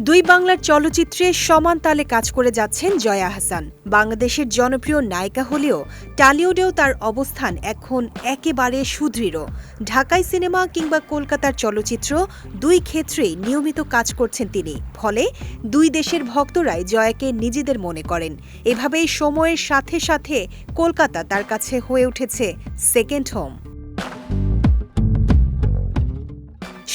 দুই বাংলার চলচ্চিত্রে সমান তালে কাজ করে যাচ্ছেন জয়া হাসান। বাংলাদেশের জনপ্রিয় নায়িকা হলেও টালিউডেও তার অবস্থান এখন একেবারে সুদৃঢ়। ঢাকাই সিনেমা কিংবা কলকাতার চলচ্চিত্র দুই ক্ষেত্রেই নিয়মিত কাজ করছেন তিনি। ফলে দুই দেশের ভক্তরাই জয়াকে নিজেদের মনে করেন। এভাবেই সময়ের সাথে সাথে কলকাতা তার কাছে হয়ে উঠেছে সেকেন্ড হোম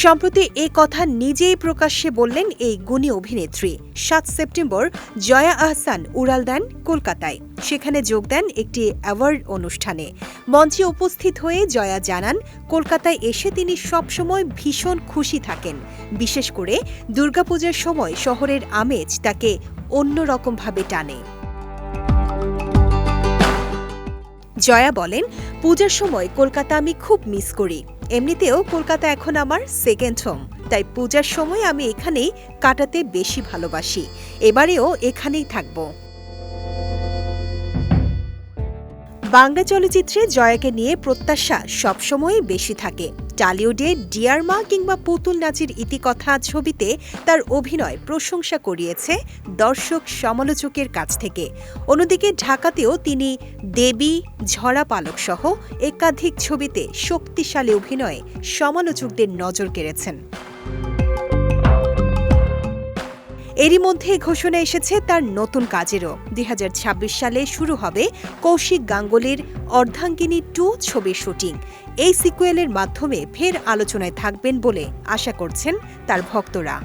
সম্প্রতি এ কথা নিজেই প্রকাশ্যে বললেন এই গুণী অভিনেত্রী। সাত সেপ্টেম্বর জয়া আহসান উড়াল দেন কলকাতায়। সেখানে যোগ দেন একটি অ্যাওয়ার্ড অনুষ্ঠানে। মঞ্চে উপস্থিত হয়ে জয়া জানান, কলকাতায় এসে তিনি সবসময় ভীষণ খুশি থাকেন। বিশেষ করে দুর্গাপূজার সময় শহরের আমেজ তাকে অন্যরকমভাবে টানে। জয়া বলেন, পূজার সময় কলকাতা আমি খুব মিস করি। এমনিতেও কলকাতা এখন আমার সেকেন্ড হোম তাই পূজার সময় আমি এখানেই কাটাতে বেশি ভালোবাসি। এবারেও এখানেই থাকব। বাংলা চলচ্চিত্রে জয়াকে নিয়ে প্রত্যাশা সবসময়ই বেশি থাকে। টালিউডে ডিয়ার মা কিংবা পুতুল নাচের ইতিকথা ছবিতে তার অভিনয় প্রশংসা করিয়েছে দর্শক সমালোচকের কাছ থেকে। অন্যদিকে ঢাকাতেও তিনি দেবী, ঝরা পালক সহ একাধিক ছবিতে শক্তিশালী অভিনয়ে সমালোচকদের নজর কেড়েছেন। এরই মধ্যে ঘোষণা এসেছে তার নতুন কাজেরও। দুই হাজার ছাব্বিশ সালে শুরু হবে কৌশিক গাঙ্গুলির অর্ধাঙ্গিনী টু ছবির শুটিং। এই সিকুয়েলের মাধ্যমে ফের আলোচনায় থাকবেন বলে আশা করছেন তার ভক্তরা।